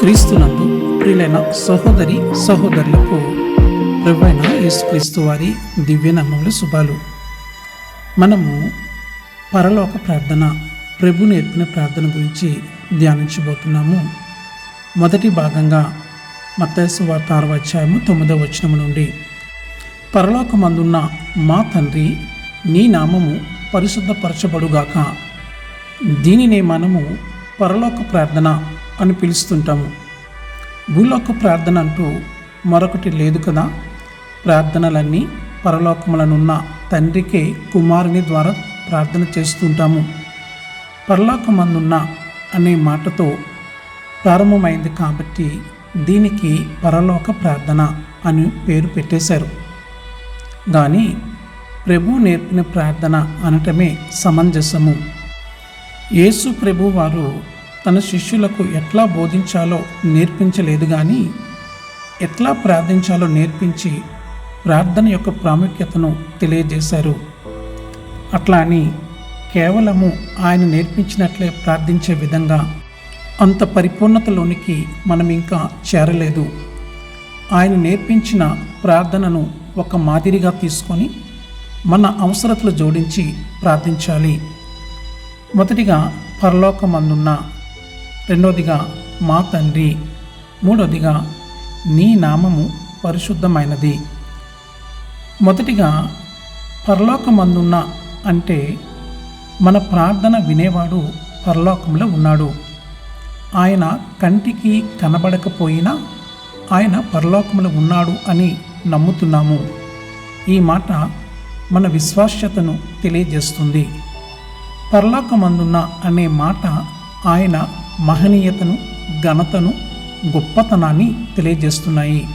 క్రీస్తునందు ప్రియులైన సహోదరి సహోదరులకు ప్రభువైన యేసుక్రీస్తు వారి దివ్యనామముల శుభాలు. మనము పరలోక ప్రార్థన ప్రభు నేర్పిన ప్రార్థన గురించి ధ్యానించబోతున్నాము. మొదటి భాగంగా మత్స్సు వార్త ఆరవ అధ్యాయము తొమ్మిదవ వచనము నుండి పరలోకమందున్న మా తండ్రి నీ నామము పరిశుద్ధపరచబడుగాక. దీనినే మనము పరలోక ప్రార్థన అని పిలుస్తుంటాము. భూలోక ప్రార్థన అంటూ మరొకటి లేదు కదా? ప్రార్థనలన్నీ పరలోకములనున్న తండ్రికే కుమారుని ద్వారా ప్రార్థన చేస్తుంటాము. పరలోకమందున్న అనే మాటతో ప్రారంభమైంది కాబట్టి దీనికి పరలోక ప్రార్థన అని పేరు పెట్టేశారు. కానీ ప్రభు నేర్పిన ప్రార్థన అనటమే సమంజసము. యేసు ప్రభు వారు తన శిష్యులకు ఎట్లా బోధించాలో నేర్పించలేదు కానీ ఎట్లా ప్రార్థించాలో నేర్పించి ప్రార్థన యొక్క ప్రాముఖ్యతను తెలియజేశారు. అట్లా అని కేవలము ఆయన నేర్పించినట్లే ప్రార్థించే విధంగా అంత పరిపూర్ణతలోనికి మనం ఇంకా చేరలేదు. ఆయన నేర్పించిన ప్రార్థనను ఒక మాదిరిగా తీసుకొని మన అవసరతలు జోడించి ప్రార్థించాలి. మొదటిగా పరలోకమందున్న రెండవదిగా మా తండ్రి. మూడవదిగా నీ నామము పరిశుద్ధమైనది. మొదటిగా పరలోకమందున్న అంటే మన ప్రార్థన వినేవాడు పరలోకంలో ఉన్నాడు. ఆయన కంటికి కనబడకపోయినా ఆయన పరలోకంలో ఉన్నాడు అని నమ్ముతున్నాము. ఈ మాట మన విశ్వాస్యతను తెలియజేస్తుంది. పరలోకమందున్న అనే మాట ఆయన మహనీయతను ఘనతను గొప్పతనాన్ని తెలియజేస్తున్నాయి.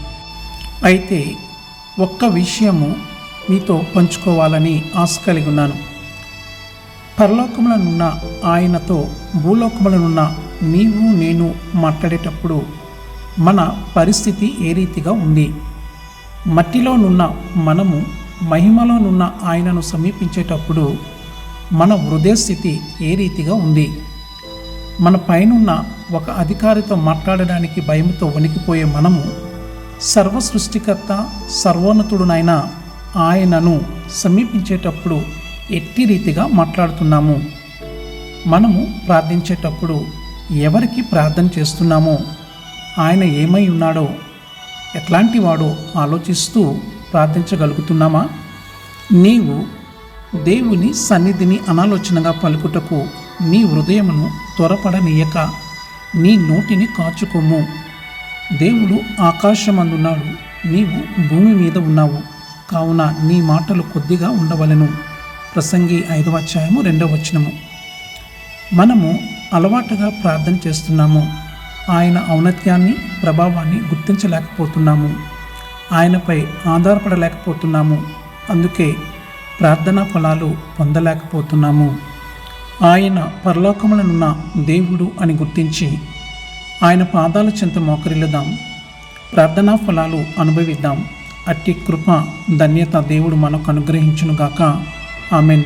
అయితే ఒక్క విషయము మీతో పంచుకోవాలని ఆశ కలిగి ఉన్నాను. పరలోకములనున్న ఆయనతో భూలోకములనున్న నీవు నేను మాట్లాడేటప్పుడు మన పరిస్థితి ఏ రీతిగా ఉంది? మట్టిలోనున్న మనము మహిమలోనున్న ఆయనను సమీపించేటప్పుడు మన హృదయ స్థితి ఏ రీతిగా ఉంది? మన పైనున్న ఒక అధికారితో మాట్లాడడానికి భయంతో వణికిపోయే మనము సర్వ సృష్టికర్త సర్వోన్నతుడునైన ఆయనను సమీపించేటప్పుడు ఎట్టి రీతిగా మాట్లాడుతున్నాము? మనము ప్రార్థించేటప్పుడు ఎవరికి ప్రార్థన చేస్తున్నామో? ఆయన ఏమై ఉన్నాడో ఎట్లాంటి వాడో ఆలోచిస్తూ ప్రార్థించగలుగుతున్నామా? నీవు దేవుని సన్నిధిని అనాలోచనగా పలుకుటకు నీ హృదయమును త్వరపడనీయక నీ నోటిని కాచుకోము దేవుడు ఆకాశమందున్నాడు నీవు భూమి మీద ఉన్నావు. కావున నీ మాటలు కొద్దిగా ఉండవలెను. ప్రసంగి ఐదవ అధ్యాయము రెండవ వచనము. మనము అలవాటుగా ప్రార్థన చేస్తున్నాము. ఆయన ఔన్నత్యాన్ని ప్రభావాన్ని గుర్తించలేకపోతున్నాము. ఆయనపై ఆధారపడలేకపోతున్నాము. అందుకే ప్రార్థనా ఫలాలు పొందలేకపోతున్నాము. ఆయన పరలోకములనున్న దేవుడు అని గుర్తించి ఆయన పాదాల చెంత మోకరిల్లుదాం. ప్రార్థనా ఫలాలు అనుభవిద్దాం. అట్టి కృప ధన్యత దేవుడు మనకు అనుగ్రహించునుగాక. ఆమెన్.